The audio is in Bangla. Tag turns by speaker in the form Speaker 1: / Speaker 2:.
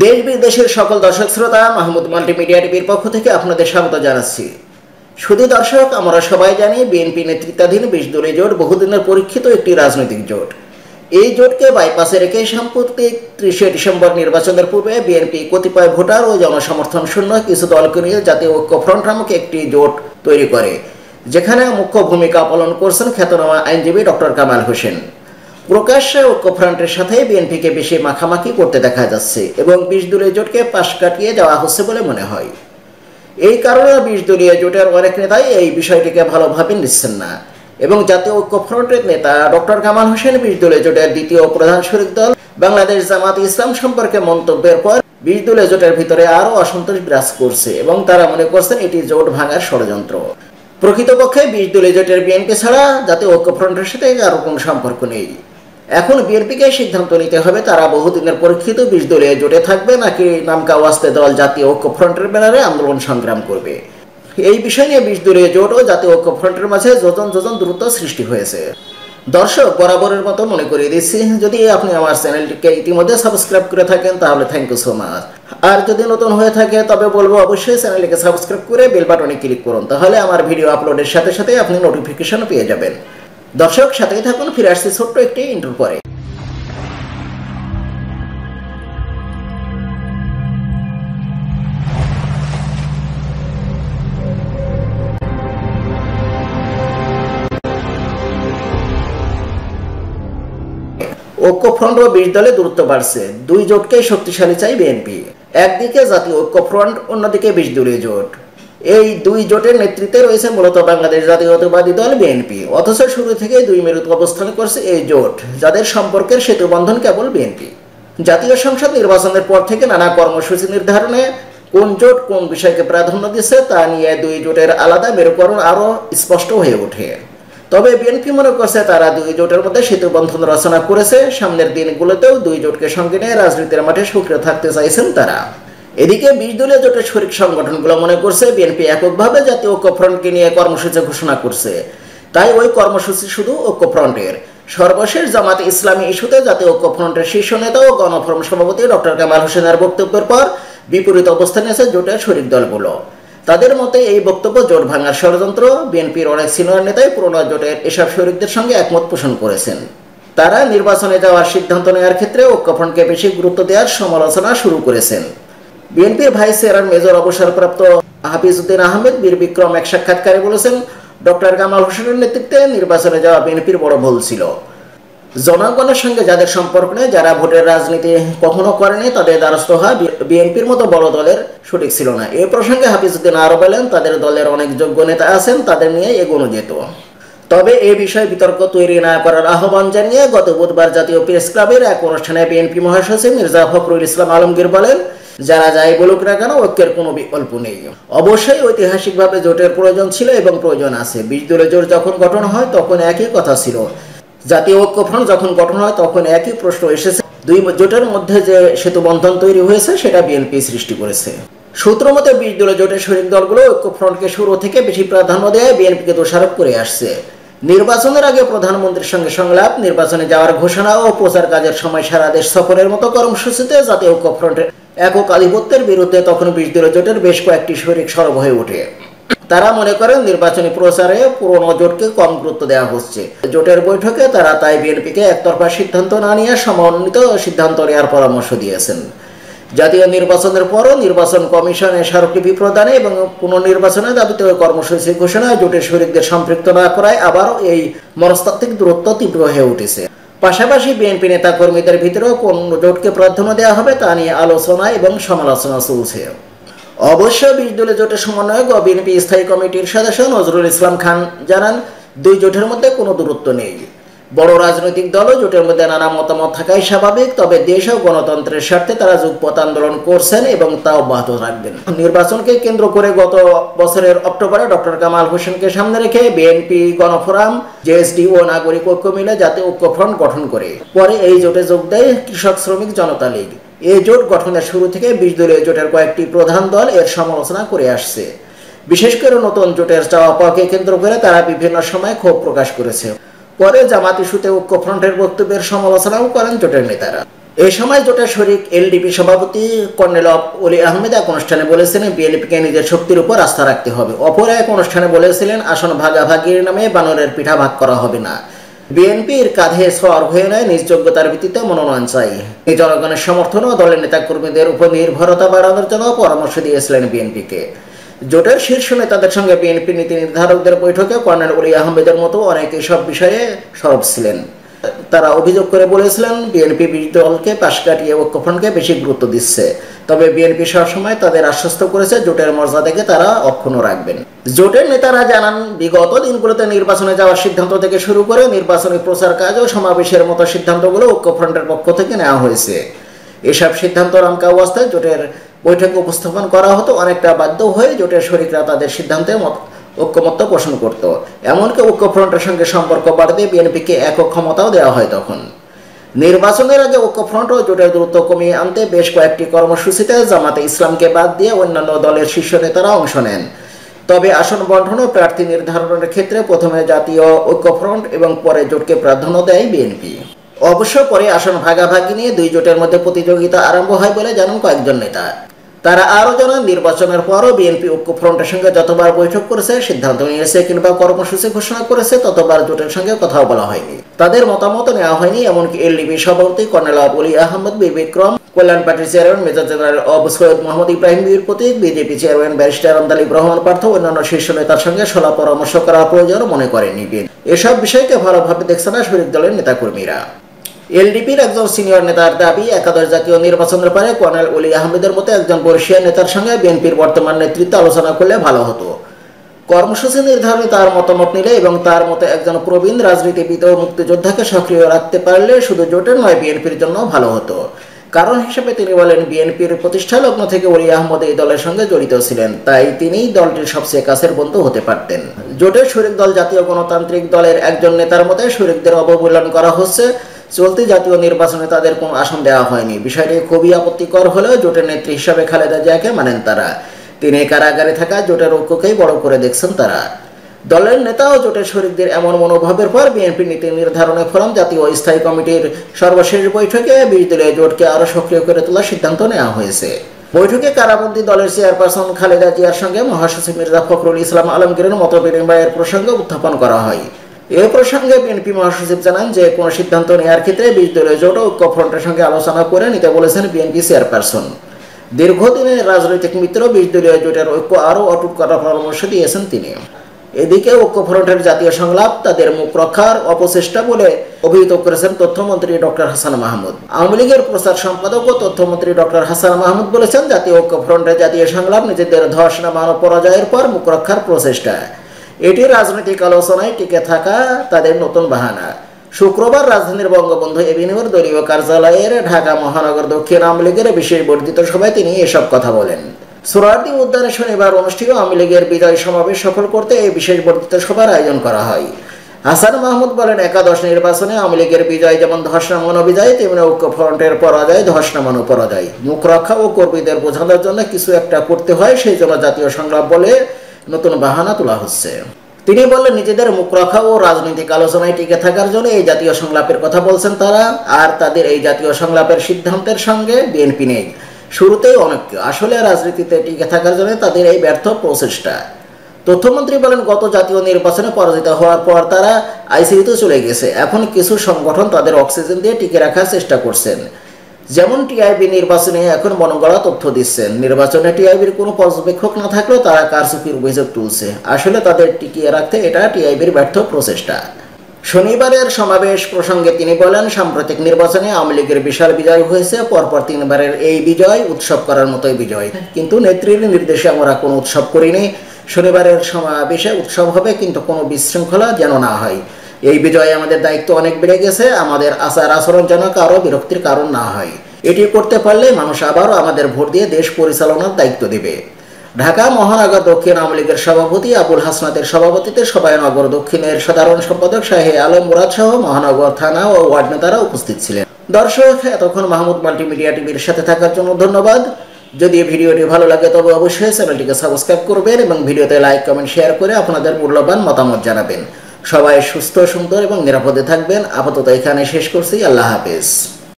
Speaker 1: দেশ বিদেশের সকল দর্শক শ্রোতা, মাহমুদ মাল্টিমিডিয়া টিভির পক্ষ থেকে আপনাদের স্বাগত জানাচ্ছি। শুধু দর্শক, আমরা সবাই জানি বিএনপি নেতৃত্বাধীন বিশ দলীয় জোট বহুদিনের পরীক্ষিত একটি রাজনৈতিক জোট। এই জোটকে বাইপাসে রেখে সাম্প্রতিক ত্রিশে ডিসেম্বর নির্বাচনের পূর্বে বিএনপি কতিপয় ভোটার ও জনসমর্থন শূন্য কিছু দলকে নিয়ে জাতীয় ঐক্য ফ্রন্ট নামক একটি জোট তৈরি করে, যেখানে মুখ্য ভূমিকা পালন করছেন খ্যাতনামা আইনজীবী ডক্টর কামাল হোসেন। প্রকাশ্যে ঐক্যফ্রন্টের সাথে বিএনপিকে বেশি মাখামাখি করতে দেখা যাচ্ছে এবং বিশ দলীয় জোটকে পাশ কাটিয়ে দেওয়া হচ্ছে বলে মনে হয়। এই কারণে বিশ দলীয় জোটের অনেক নেতাই এই বিষয়টিকে ভালোভাবে নিচ্ছেন না এবং জাতীয় ঐক্যফ্রন্টের নেতা ডক্টর কামাল হোসেন বিশ দলীয় জোটের দ্বিতীয় প্রধান শরিক দল বাংলাদেশ জামাত ইসলাম সম্পর্কে মন্তব্যের পর বিশ দলীয় জোটের ভিতরে আরও অসন্তোষ বিরাজ করছে এবং তারা মনে করছেন এটি জোট ভাঙার ষড়যন্ত্র। প্রকৃতপক্ষে বিশ দলীয় জোটের বিএনপি ছাড়া জাতীয় ঐক্যফ্রন্টের সাথে কারও কোনো সম্পর্ক নেই। এখন বিএনপিকে সিদ্ধান্ত নিতে হবে, তারা বহুদিনের পরীক্ষিত বিশ দলীয় জোটে থাকবে নাকি নামকা ওয়াস্তে দল জাতীয় ঐক্য ফ্রন্টের ব্যানারে আন্দোলন সংগ্রাম করবে? এই বিষয় নিয়ে বিশ দলীয় জোট ও জাতীয় ঐক্য ফ্রন্টের মাঝে যোজন যোজন দূরত্ব সৃষ্টি হয়েছে। দর্শক, বরাবরের মতো মনে করিয়ে দিচ্ছি, যদি আপনি আমার চ্যানেলটিকে ইতিমধ্যে সাবস্ক্রাইব করে থাকেন, তাহলে থ্যাংক ইউ সো মাচ আর যদি নতুন হয়ে থাকে, তবে বলব অবশ্যই চ্যানেলটিকে সাবস্ক্রাইব করে বেল বাটনে ক্লিক করুন, তাহলে আমার ভিডিও আপলোডের সাথে সাথে আপনি নোটিফিকেশন পেয়ে যাবেন। দর্শক সাথে থাকুন, ফিরে আসছি ছোট্ট একটি ইন্টার পরে। ঐক্যফ্রন্ট ও বিশ দলে দূরত্ব বাড়ছে। দুই জোটকেই শক্তিশালী চাই বিএনপি। একদিকে জাতীয় ঐক্যফ্রন্ট, অন্যদিকে বিশ দলীয় জোট। এই দুই জোটের নেতৃত্বে রয়েছে মূলত বাংলাদেশ জাতীয়তাবাদী দল বিএনপি অথচ শুরু থেকে দুই মেরুত অবস্থান করছে এই জোট, যাদের সম্পর্কের সেতু বন্ধন কেবল বিএনপি জাতীয় সংসদ নির্বাচনের পর থেকে নানা কর্মসূচি নির্ধারণে কোন জোট কোন বিষয়কে প্রাধান্য দিচ্ছে তা নিয়ে দুই জোটের আলাদা মেরুকরণ আরও স্পষ্ট হয়ে ওঠে। তবে বিএনপি মনে করছে তারা দুই জোটের মধ্যে সেতু বন্ধন রচনা করেছে। সামনের দিনগুলোতেও দুই জোটকে সঙ্গে নিয়ে রাজনীতির মাঠে সক্রিয় থাকতে চাইছেন তারা। এদিকে বিশ দলীয় জোটের শরিক সংগঠনগুলো মনে করছে বিএনপি এককভাবে জাতীয় ঐক্যফ্রন্টকে নিয়ে কর্মসূচি ঘোষণা করছে। তাই ওই কর্মসূচি শুধু ঐক্যফ্রন্টের সর্বশেষ জামাত ইসলামী ইস্যুতে জাতীয় ঐক্যফ্রন্টের শীর্ষ নেতা ও গণফোরাম সভাপতি ডক্টর কামাল হোসেনের বক্তব্যের পর বিপরীত অবস্থানে আছে জোটের শরিক দলগুলো। তাদের মতে এই বক্তব্য জোট ভাঙার ষড়যন্ত্র বিএনপির অনেক সিনিয়র নেতাই পুরোনো জোটের এসব শরিকদের সঙ্গে একমত পোষণ করেছেন। তারা নির্বাচনে যাওয়ার সিদ্ধান্ত নেওয়ার ক্ষেত্রে ঐক্যফ্রন্টকে বেশি গুরুত্ব দেওয়ার সমালোচনা শুরু করেছেন। বিএনপির ভাইস চেয়ারম্যান মেজর অবসরপ্রাপ্ত হাফিজউদ্দিন আহমেদ বীর বিক্রম এক সাক্ষাৎকারে বলেছেন, ডক্টর কামাল হোসেনের নেতৃত্বে নির্বাচনে যাওয়া বিএনপির বড় ভুল ছিল। জনগণের সঙ্গে যাদের সম্পর্ক নেই, যারা ভোটের রাজনীতি কখনো করেনি, তাদের দ্বারস্থ হওয়া বিএনপির মতো বড় দলের সঠিক ছিল না। এ প্রসঙ্গে হাফিজউদ্দিন আরও বলেন, তাদের দলের অনেক যোগ্য নেতা আছেন, তাদের নিয়ে এগোনো যেত। তবে এ বিষয়ে বিতর্ক তৈরি না করার আহ্বান জানিয়ে গত বুধবার জাতীয় প্রেস ক্লাবের এক অনুষ্ঠানে বিএনপি মহাসচিব মির্জা ফখরুল ইসলাম আলমগীর বলেন যারা যাই বলুক না কেন, ঐক্যের কোনো বিকল্প নেই। অবশ্যই ঐতিহাসিকভাবে জোটের প্রয়োজন ছিল এবং প্রয়োজন আছে। বিশ দলীয় জোট যখন গঠন হয়, তখন একই কথা ছিল। জাতীয় ঐক্যফ্রন্ট যখন গঠন হয়, তখন একই প্রশ্ন এসেছে। দুই জোটের মধ্যে যে সেতু বন্ধন তৈরি হয়েছে, সেটা বিএনপি সৃষ্টি করেছে। সূত্র মতে, বিশ দলীয় জোটের শরিক দলগুলো ঐক্যফ্রন্টকে শুরু থেকে বেশি প্রাধান্য দেয়, বিএনপিকে দোষারোপ করে আসছে। নির্বাচনের আগে প্রধানমন্ত্রীর সঙ্গে সংলাপ, নির্বাচনে যাওয়ার ঘোষণা ও প্রচার কাজের সময় সারা দেশ সফরের মতো কর্মসূচিতে জাতীয় ঐক্যফ্রন্টের একক আধিপত্যের বিরুদ্ধে তখন দলীয় জোটের বেশ কয়েকটি শরিক সরব হয়ে ওঠে। তারা মনে করেন নির্বাচনী প্রচারে পুরনো জোটকে কম গুরুত্ব দেওয়া হচ্ছে। জোটের বৈঠকে তারা তাই বিএনপিকে একতরফা সিদ্ধান্ত না নিয়ে সমন্বিত সিদ্ধান্ত নেওয়ার পরামর্শ দিয়েছেন। জাতীয় নির্বাচনের পরও নির্বাচন কমিশন স্মারকলিপি প্রদানে এবং পুনর্নির্বাচনের দাবিতে কর্মসূচি ঘোষণায় জোটের শরিকদের সম্পৃক্ত না করায় আবারও এই মনস্তাত্ত্বিক দূরত্ব তীব্র হয়ে উঠেছে। পাশাপাশি বিএনপি নেতা কর্মীদের ভিতরেও কোন জোটকে প্রাধান্য দেওয়া হবে তা নিয়ে আলোচনা এবং সমালোচনা চলছে। অবশ্য বিশ দলীয় জোটের সমন্বয়ক ও বিএনপি স্থায়ী কমিটির সদস্য নজরুল ইসলাম খান জানান, দুই জোটের মধ্যে কোনো দূরত্ব নেই। বড় রাজনৈতিক দলও জোটের মধ্যে নানা মতামত থাকাই স্বাভাবিক, তবে দেশ ও গণতন্ত্রের স্বার্থে তারা যুগপথ আন্দোলন করছেন এবং তা অব্যাহত রাখবেন। নির্বাচনকে কেন্দ্র করে গত বছরের অক্টোবরে ডক্টর কামাল হোসেনকে সামনে রেখে বিএনপি গণফোরাম জেএসডি ও নাগরিক ঐক্য মিলে জাতীয় ঐক্যফ্রন্ট গঠন করে। পরে এই জোটে যোগ দেয় কৃষক শ্রমিক জনতা লীগ। এই জোট গঠনের শুরু থেকে বিশ দলীয় জোটের কয়েকটি প্রধান দল এর সমালোচনা করে আসছে। বিশেষ করে নতুন জোটের চাওয়া পাওয়াকে কেন্দ্র করে তারা বিভিন্ন সময় ক্ষোভ প্রকাশ করেছে। পরে জামাত ইস্যুতে ঐক্যফ্রন্টের বক্তব্যের সমালোচনাও করেন জোটের নেতারা। এই সময় জোটের শরিক এলডিপি সভাপতি কর্নেল অলি আহমেদ এক অনুষ্ঠানে বলেছিলেন, বিএনপিকে নিজের শক্তির উপর আস্থা রাখতে হবে। অপর এক অনুষ্ঠানে বলেছিলেন, আসন ভাগাভাগির নামে বানরের পিঠা ভাগ করা হবে না। বিএনপির কাঁধে সর হয়ে নয়, নিজ যোগ্যতার ভিত্তিতে মনোনয়ন চাই। এই জনগণের সমর্থন ও দলের নেতাকর্মীদের উপর নির্ভরতা বাড়ানোর জন্য পরামর্শ দিয়েছিলেন বিএনপিকে। জোটের শীর্ষ নেতাদের সঙ্গে বিএনপি নীতি নির্ধারকদের বৈঠকে কর্নেল অলি আহমেদের মতো অনেকে সব বিষয়ে সরব ছিলেন। তারা অভিযোগ করে বলেছিলেন, বিএনপি দলকে পাশ কাটিয়ে ঐক্যফ্রন্টকে বেশি গুরুত্ব দিচ্ছে। তবে বিএনপি সবসময় তাদের আশ্বস্ত করেছে, জোটের মর্যাদাকে তারা অক্ষুণ্ণ রাখবেন। জোটের নেতারা জানান, বিগত দিনগুলোতে নির্বাচনে যাওয়ার সিদ্ধান্ত থেকে শুরু করে নির্বাচনী প্রচার কাজ ও সমাবেশের মতো সিদ্ধান্তগুলো ঐক্যফ্রন্টের পক্ষ থেকে নেওয়া হয়েছে। এসব সিদ্ধান্ত রামকা অবস্থায় জোটের বৈঠকে উপস্থাপন করা হতো, অনেকটা বাধ্য হয়ে জোটের শরিকরা তাদের সিদ্ধান্তে মত, ঐক্যমত্য পোষণ করত। এমনকি ঐক্যফ্রন্টের সঙ্গে সম্পর্ক বাড়তে বিএনপিকে একক ক্ষমতাও দেওয়া হয় তখন। নির্বাচনের আগে ঐক্যফ্রন্ট ও জোটের দূরত্ব কমিয়ে আনতে বেশ কয়েকটি কর্মসূচিতে জামাতে ইসলামকে বাদ দিয়ে অন্যান্য দলের শীর্ষ নেতারা অংশ নেন। তবে আসন বন্টন ও প্রার্থী নির্ধারণের ক্ষেত্রে প্রথমে জাতীয় ঐক্যফ্রন্ট এবং পরে জোটকে প্রাধান্য দেয় বিএনপি। অবশ্য পরে আসন ভাগাভাগি নিয়ে দুই জোটের মধ্যে প্রতিযোগিতা আরম্ভ হয় বলে জানান কয়েকজন নেতা। তারা আরও জানান নির্বাচনের পরও বিএনপি ঐক্যফ্রন্টের সঙ্গে যতবার বৈঠক করেছে, সিদ্ধান্ত নিয়েছে কিংবা কর্মসূচি ঘোষণা করেছে, ততবার জোটের সঙ্গে কথাও বলা হয়নি। তাদের মতামত নেওয়া হয়নি, এমনকি এলডিবি সভাপতি কর্নেল আবুলি আহমদ, বি বিক্রম, কল্যাণ পার্টির চেয়ারম্যান মেজর জেনারেল অব সৈয়দ মোহাম্মদ ইব্রাহিম বীর প্রতীক BJP chairman barrister Andalib Rahman Partho অন্যান্য শীর্ষ নেতার সঙ্গে সলা পরামর্শ করার প্রয়োজন মনে করেনি এসব বিষয়কে ভালোভাবে দেখছে না শরিক দলের নেতাকর্মীরা। এলডিপির একজন সিনিয়র নেতার দাবি, একাদশ জাতীয় নির্বাচনের পরে কর্নেল অলি আহমেদের মতো একজন বর্ষিয়া নেতার সঙ্গে বিএনপির বর্তমান নেতৃত্ব আলোচনা করলে ভালো হতো। কর্মসূচি নির্ধারণে তার মতামত নিলে এবং তার মতো একজন প্রবীণ রাজনীতিবিদ ও মুক্তিযোদ্ধাকে সক্রিয় রাখতে পারলে শুধু জোটের নয়, বিএনপির জন্য ভালো হতো। কারণ হিসেবে তিনি বলেন, বিএনপির প্রতিষ্ঠা লগ্ন থেকে অলি আহমদ এই দলের সঙ্গে জড়িত ছিলেন, তাই তিনিই দলটির সবচেয়ে কাছের বন্ধু হতে পারতেন। জোটের শরিক দল জাতীয় গণতান্ত্রিক দলের একজন নেতার মতে শরিকদের অবমূল্যায়ন করা হচ্ছে। চলতি জাতীয় নির্বাচনে তাদের কোনো আসন দেওয়া হয়নি। বিষয়টি খুবই আপত্তিকর হলেও জোটের নেত্রী হিসাবে খালেদা জিয়াকে মানেন তারা। তিনি কারাগারে থাকা জোটের ঐক্যকেই বড় করে দেখছেন তারা। দলের নেতা ও জোটের শরিকদের এমন মনোভাবের পর বিএনপি নীতি নির্ধারণে ফোরাম জাতীয় স্থায়ী কমিটির সর্বশেষ বৈঠকে বিশ জোটকে আরও সক্রিয় করে তোলার সিদ্ধান্ত নেওয়া হয়েছে। বৈঠকে কারাবন্দী দলের চেয়ারপারসন খালেদা জিয়ার সঙ্গে মহাসচিব মির্জা ফখরুল ইসলাম আলমগীরের মত বিনিময়ের প্রসঙ্গ উত্থাপন করা হয়। এ প্রসঙ্গে বিএনপি মহাসচিব জানান যে, কোনো সিদ্ধান্ত নেওয়ার ক্ষেত্রে বিশ দলীয় জোট ঐক্য ফ্রন্টের সঙ্গে আলোচনা করে নিতে বলেছেন বিএনপি চেয়ারপারসন। দীর্ঘদিনের রাজনৈতিক মিত্র বিশ দলীয় জোটের ঐক্য আরও অটুট করার পরামর্শ দিয়েছেন তিনি। এদিকে ঐক্যফ্রন্টের জাতীয় সংলাপ তাদের মুখ রক্ষার অপচেষ্টা বলে অভিহিত করেছেন তথ্যমন্ত্রী ডক্টর হাসান মাহমুদ। আওয়ামী লীগের প্রচার সম্পাদক ও তথ্যমন্ত্রী ডক্টর হাসান মাহমুদ বলেছেন, জাতীয় ঐক্যফ্রন্টের জাতীয় সংলাপ নিজেদের ধস নামানো পরাজয়ের পর মুখ রক্ষার প্রচেষ্টা এটি রাজনৈতিক আলোচনায় টিকে থাকা তাদের নতুন বাহানা। শুক্রবার রাজধানীর বঙ্গবন্ধু এভিনিউর দলীয় কার্যালয়ের ঢাকা মহানগর দক্ষিণ আওয়ামী লীগের বিশেষ বর্ধিত সভায় তিনি এসব কথা বলেন। সোরারদি উদ্যানে শনিবার অনুষ্ঠিত আওয়ামী লীগের বিজয় সমাবেশ সফল করতে এই বিশেষ বর্ধিত সভার আয়োজন করা হয়। হাসান মাহমুদ বলেন, একাদশ নির্বাচনে আওয়ামী লীগের বিজয় যেমন ধস নামানো বিজয় তেমনি ঐক্য ফ্রন্টের পরাজয় ধস নামানো পরাজয়। মুখ রক্ষা ও কর্মীদের বোঝানোর জন্য কিছু একটা করতে হয়, সেই জন্য জাতীয় সংলাপ বলে নতুন বাহানা তোলা হচ্ছে। তিনি বললেন, নিজেদের মুখ রক্ষা ও রাজনৈতিক আলোচনায় টিকে থাকার জন্য এই জাতীয় সংলাপের কথা বলছেন তারা, আর তাদের এই জাতীয় সংলাপের সিদ্ধান্তের সঙ্গে বিএনপি নেই। শুরুতেই অনেক আসলে রাজনীতিতে টিকে থাকার জন্য তাদের এই ব্যর্থ প্রচেষ্টা। তথ্যমন্ত্রী বলেন, গত জাতীয় নির্বাচনে পরাজিত হওয়ার পর তারা আইসিইউতে চলে গেছে। এখন কিছু সংগঠন তাদের অক্সিজেন দিয়ে টিকে রাখার চেষ্টা করছেন। যেমন টিআইবি নির্বাচনে এখন মনগড়া তথ্য দিচ্ছেন। নির্বাচনে টিআইবির কোনো পর্যবেক্ষক না থাকলেও তারা কারচুপির অভিযোগ তুলছে। আসলে তাদের টিকিয়ে রাখতে এটা টিআইবির ব্যর্থ প্রচেষ্টা। শনিবারের সমাবেশ প্রসঙ্গে তিনি বলেন, সাম্প্রতিক নির্বাচনে আওয়ামী লীগের বিশাল বিজয় হয়েছে, পরপর তিনবারের এই বিজয়, উৎসব করার মতোই বিজয়। কিন্তু নেত্রীর নির্দেশে আমরা কোনো উৎসব করিনি। শনিবারের সমাবেশে উৎসব হবে, কিন্তু কোনো বিশৃঙ্খলা যেন না হয়। এই বিজয়ে আমাদের দায়িত্ব অনেক বেড়ে গেছে, আমাদের আচার আচরণ যেন কারও বিরক্তির কারণ না হয়। এটি করতে পারলে মানুষ আবারও আমাদের ভোট দিয়ে দেশ পরিচালনার দায়িত্ব দেবে। ঢাকা মহানগর দক্ষিণ আওয়ামী লীগের সভাপতি আবুল হাসনাতের সভাপতিতে সবাইনগর দক্ষিণের সাধারণ সম্পাদক শাহে আলম মুরাদ সহ মহানগর থানা ও ওয়ার্ড নেতারা উপস্থিত ছিলেন। দর্শক, এতক্ষণ মাহমুদ মাল্টিমিডিয়া টিভির সাথে থাকার জন্য ধন্যবাদ। যদি ভিডিওটি ভালো লাগে, তবে অবশ্যই চ্যানেলটিকে সাবস্ক্রাইব করবেন এবং ভিডিওতে লাইক, কমেন্ট, শেয়ার করে আপনাদের মূল্যবান মতামত জানাবেন। সবাই সুস্থ সুন্দর এবং নিরাপদে থাকবেন। আপাতত এখানে শেষ করছি। আল্লাহ হাফেজ।